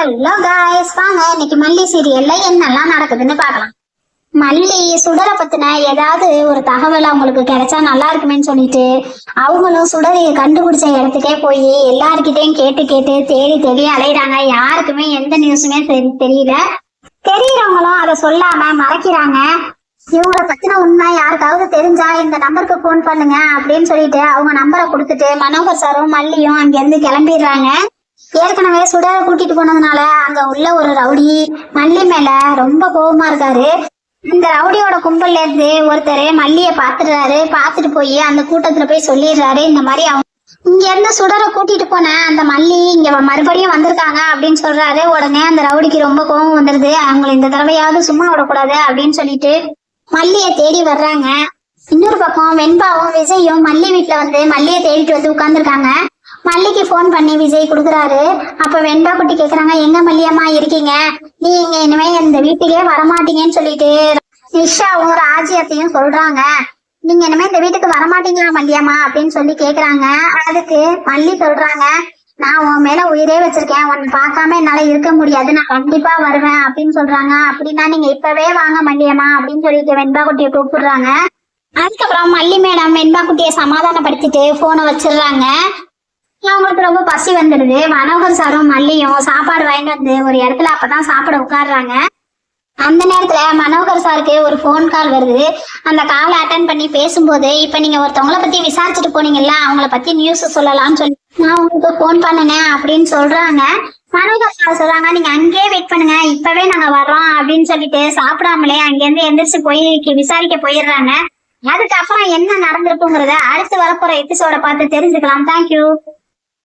Hello guys வாங்க இன்னைக்கு மல்லி சீரியல்ல என்னெல்லாம் நடக்குதுன்னு பார்க்கலாம். மல்லி சுடரை பத்தின ஏதாவது ஒரு தகவல் அவங்களுக்கு கிடைச்சா நல்லா இருக்குமேன்னு சொல்லிட்டு அவங்களும் சுடரையை கண்டுபிடிச்ச இடத்துக்கே போய் எல்லாருக்கிட்டையும் கேட்டு கேட்டு தேடி தேடி அலையிறாங்க. யாருக்குமே எந்த நியூஸுமே தெரியல. தெரியறவங்களும் அதை சொல்லாம மறைக்கிறாங்க. இவங்கள பத்தின உண்மை யாருக்காவது தெரிஞ்சா இந்த நம்பருக்கு போன் பண்ணுங்க அப்படின்னு சொல்லிட்டு அவங்க நம்பரை கொடுத்துட்டு மனோகர் சாரும் மல்லியும் அங்கிருந்து கிளம்பிடுறாங்க. ஏற்கனவே சுடரை கூட்டிட்டு போனதுனால? அங்க உள்ள ஒரு ரவுடி மல்லி மேல ரொம்ப கோபமா இருக்காரு. இந்த ரவுடியோட கும்பல்ல இருந்து ஒருத்தர் மல்லிய பாத்துடுறாரு. பாத்துட்டு போய் அந்த கூட்டத்துல போய் சொல்லிடுறாரு. இந்த மாதிரி அவங்க இங்க இருந்து சுடரை கூட்டிட்டு போன அந்த மல்லி இங்க மறுபடியும் வந்திருக்காங்க அப்படின்னு சொல்றாரு. உடனே அந்த ரவுடிக்கு ரொம்ப கோவம் வந்துருது. அவங்களை இந்த தடவையாவது சும்மா விடக்கூடாது அப்படின்னு சொல்லிட்டு மல்லிய தேடி வர்றாங்க. இன்னொரு பக்கம் வெண்பாவும் விஜயும் மல்லி வீட்டுல வந்து மல்லிய தேடிட்டு வந்து உட்கார்ந்துருக்காங்க. மல்லிக்கு ஃபோன் பண்ணி விஜய் கொடுக்குறாரு. அப்ப வெண்பா குட்டி கேக்குறாங்க எங்க மல்லியம்மா இருக்கீங்க? நீங்க இனிமே இந்த வீட்டுக்கே வரமாட்டீங்கன்னு சொல்லிட்டு நிஷாவும் ராஜ்யத்தையும் சொல்றாங்க. நீங்க இனிமே இந்த வீட்டுக்கு வரமாட்டீங்களா மல்லியம்மா? அப்படின்னு சொல்லி கேக்குறாங்க. அதுக்கு மல்லி சொல்றாங்க நான் உன் மேல உயிரே வச்சிருக்கேன். உன்னை பார்க்காம என்னால இருக்க முடியாது. நான் கண்டிப்பா வருவேன். அப்படின்னு சொல்றாங்க. அப்படின்னா நீங்க இப்பவே வாங்க மல்லியம்மா. அப்படின்னு சொல்லிட்டு வெண்பா குட்டியை கூப்பிடுறாங்க. அதுக்கப்புறம் மல்லி மேடம் வெண்பா குட்டியை சமாதானப்படுத்திட்டு போனை வச்சிடுறாங்க. அவங்களுக்கு ரொம்ப பசி வந்துடுது. மனோகர் சாரும் மல்லியும் சாப்பாடு வாங்கிட்டு வந்து ஒரு இடத்துல அப்பதான் சாப்பிட உட்காடுறாங்க அந்த நேரத்துல மனோகர் சாருக்கு ஒரு ஃபோன் கால் வருது. அந்த காலை அட்டன் பண்ணி பேசும்போது இப்ப நீங்க ஒருத்தவங்கள பத்தி விசாரிச்சுட்டு போனீங்கல்ல அவங்கள பத்தி நியூஸ் சொல்லலாம்னு சொல்லி நான் உங்களுக்கு ஃபோன் பண்ணினேன் அப்படின்னு சொல்றாங்க. மனோகர் சார் சொல்றாங்க நீங்க அங்கேயே வெயிட் பண்ணுங்க. இப்பவே நாங்க வர்றோம் அப்படின்னு சொல்லிட்டு சாப்பிடாமலே அங்கிருந்து எந்திரிச்சு போய் விசாரிக்க போயிடுறாங்க. அதுக்கப்புறம் என்ன நடந்திருக்குங்கிறத அடுத்து வரப்போற எபிசோட பார்த்து தெரிஞ்சுக்கலாம். தேங்க்யூ